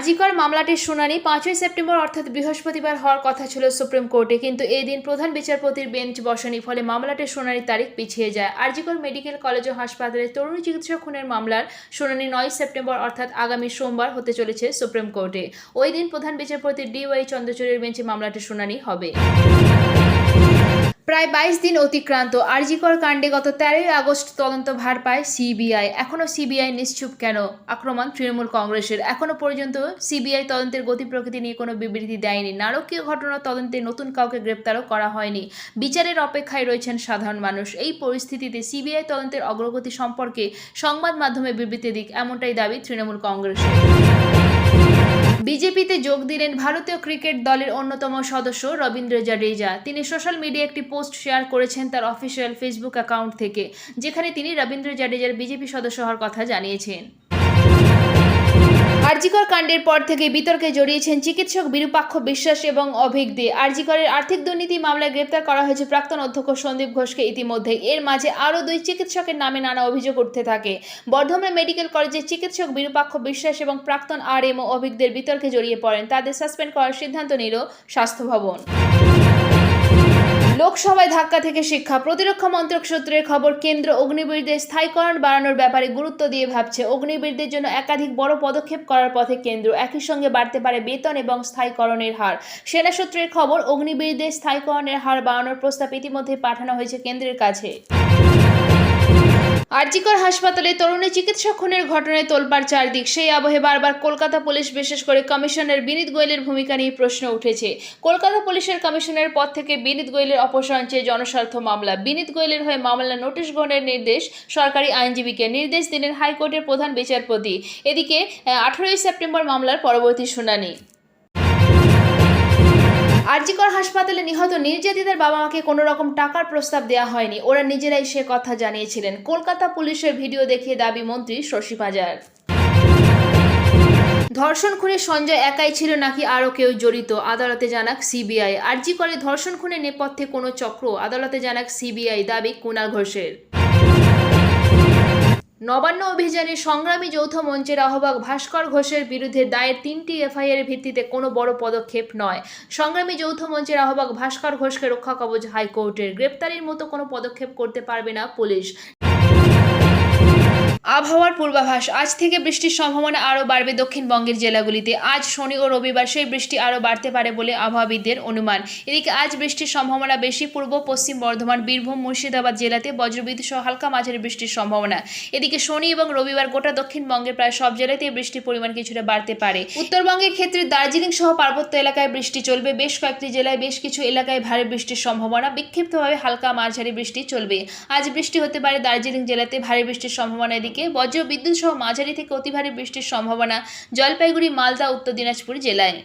আরজিকর মামলাটির শুনানি পাঁচই সেপ্টেম্বর, অর্থাৎ বৃহস্পতিবার হওয়ার কথা ছিল সুপ্রিম কোর্টে। কিন্তু এই দিন প্রধান বিচারপতির বেঞ্চ বসেনি, ফলে মামলাটির শুনানির তারিখ পিছিয়ে যায়। আরজিকর মেডিকেল কলেজ ও হাসপাতালে তরুণী চিকিৎসক খুনের মামলার শুনানি নয় সেপ্টেম্বর, অর্থাৎ আগামী সোমবার হতে চলেছে সুপ্রিম কোর্টে। ওই দিন প্রধান বিচারপতি ডি ওয়াই চন্দ্রচূড়ের বেঞ্চে মামলাটির শুনানি হবে। প্রায় বাইশ দিন অতিক্রান্ত। আরজিকর কাণ্ডে গত তেরোই আগস্ট তদন্ত ভার পায় সিবিআই। এখনও সিবিআই নিশ্চুপ কেন? আক্রমণ তৃণমূল কংগ্রেসের। এখনও পর্যন্ত সিবিআই তদন্তের গতি প্রকৃতি নিয়ে কোনো বিবৃতি দেয়নি। নারকীয় ঘটনা তদন্তে নতুন কাউকে গ্রেপ্তারও করা হয়নি। বিচারের অপেক্ষায় রয়েছেন সাধারণ মানুষ। এই পরিস্থিতিতে সিবিআই তদন্তের অগ্রগতি সম্পর্কে সংবাদ মাধ্যমে বিবৃতি দিক, এমনটাই দাবি তৃণমূল কংগ্রেসের। বিজেপিতে যোগ দিলেন ভারতীয় ক্রিকেট দলের অন্যতম সদস্য রবীন্দ্র জাডেজা। তিনি সোশ্যাল মিডিয়া একটি পোস্ট শেয়ার করেছেন তার অফিসিয়াল ফেসবুক অ্যাকাউন্ট থেকে, যেখানে তিনি রবীন্দ্র জাডেজার বিজেপি সদস্য হওয়ার কথা জানিয়েছেন। আরজিকর কাণ্ডের পর থেকে বিতর্কে জড়িয়েছেন চিকিৎসক বিরূপাক্ষ বিশ্বাস এবং অভিক দে। আরজিকরের আর্থিক দুর্নীতি মামলায় গ্রেপ্তার করা হয়েছে প্রাক্তন অধ্যক্ষ সন্দীপ ঘোষকে ইতিমধ্যে এর মাঝে আরও দুই চিকিৎসকের নামে নানা অভিযোগ উঠতে থাকে। বর্ধমান মেডিকেল কলেজের চিকিৎসক বিরূপাক্ষ বিশ্বাস এবং প্রাক্তন আর এম ও অভিকদের বিতর্কে জড়িয়ে পড়েন। তাদের সাসপেন্ড করার সিদ্ধান্ত নিল স্বাস্থ্য ভবন। লোকসভায় ধাক্কা থেকে শিক্ষা, প্রতিরক্ষা মন্ত্রক সূত্রের খবর, কেন্দ্র অগ্নিবীরদের স্থায়ীকরণ বাড়ানোর ব্যাপারে গুরুত্ব দিয়ে ভাবছে। অগ্নিবীরদের জন্য একাধিক বড় পদক্ষেপ করার পথে কেন্দ্র। একই সঙ্গে বাড়তে পারে বেতন এবং স্থায়ীকরণের হার। সেনা সূত্রের খবর, অগ্নিবীরদের স্থায়ীকরণের হার বাড়ানোর প্রস্তাব ইতিমধ্যে পাঠানো হয়েছে কেন্দ্রের কাছে। আরজিকর হাসপাতালে তরুণী চিকিৎসক খুনের ঘটনায় তোলপাড় চারদিক। সেই আবহে বারবার কলকাতা পুলিশ, বিশেষ করে কমিশনার বিনীত গোয়েলের ভূমিকা নিয়ে প্রশ্ন উঠেছে। কলকাতা পুলিশের কমিশনের পদ থেকে বিনীত গোয়েলের অপসারণ চেয়ে জনস্বার্থ মামলা। বিনীত গোয়েলের হয়ে মামলা নোটিশ গ্রহণের নির্দেশ সরকারি আইনজীবীকে। নির্দেশ দিলেন হাইকোর্টের প্রধান বিচারপতি। এদিকে আঠারোই সেপ্টেম্বর মামলার পরবর্তী শুনানি। আরজিকর হাসপাতালে নিহত নির্যাতিতার বাবা মাকে কোনো রকম টাকার প্রস্তাব দেওয়া হয়নি। ওরা নিজেরাই সে কথা জানিয়েছিলেন। কলকাতা পুলিশের ভিডিও দেখিয়ে দাবি মন্ত্রী শশী পাজার। ধর্ষণ খুনে সঞ্জয় একাই ছিল নাকি আরও কেউ জড়িত? আদালতে জানাক সিবিআই। আরজি করে ধর্ষণ খুনে নেপথ্যে কোনো চক্র? আদালতে জানাক সিবিআই দাবি কুণাল ঘোষের। নবান্ন অভিযানে সংগ্রামী যৌথ মঞ্চের আহ্বায়ক ভাস্কর ঘোষের বিরুদ্ধে দায়ের তিনটি এফআইআর ভিত্তিতে কোনো বড় পদক্ষেপ নয়। সংগ্রামী যৌথ মঞ্চের আহ্বায়ক ভাস্কর ঘোষকে রক্ষা কবচ হাইকোর্টের গ্রেপ্তারির মতো কোনো পদক্ষেপ করতে পারবে না পুলিশ। আবহাওয়ার পূর্বাভাস। আজ থেকে বৃষ্টির সম্ভাবনা আরও বাড়বে দক্ষিণবঙ্গের জেলাগুলিতে। আজ শনি ও রবিবার সেই বৃষ্টি আরও বাড়তে পারে বলে আবহাওয়াবিদদের অনুমান। এদিকে আজ বৃষ্টির সম্ভাবনা বেশি। পূর্ব, পশ্চিম বর্ধমান, বীরভূম, মুর্শিদাবাদ জেলাতে বজ্রবিদ্যুৎ সহ হালকা মাঝারি বৃষ্টির সম্ভাবনা। এদিকে শনি এবং রবিবার গোটা দক্ষিণবঙ্গের প্রায় সব জেলাতেই বৃষ্টির পরিমাণ কিছুটা বাড়তে পারে। উত্তরবঙ্গের ক্ষেত্রে দার্জিলিং সহ পার্বত্য এলাকায় বৃষ্টি চলবে। বেশ কয়েকটি জেলায় বেশ কিছু এলাকায় ভারী বৃষ্টির সম্ভাবনা। বিক্ষিপ্তভাবে হালকা মাঝারি বৃষ্টি চলবে। আজ বৃষ্টি হতে পারে দার্জিলিং জেলাতে ভারী বৃষ্টির সম্ভাবনা। এদিকে বজ্র বিদ্যুৎ সহ মাঝারি থেকে অতি ভারী বৃষ্টির সম্ভাবনা জলপাইগুড়ি মালদা উত্তর দিনাজপুর জেলায়।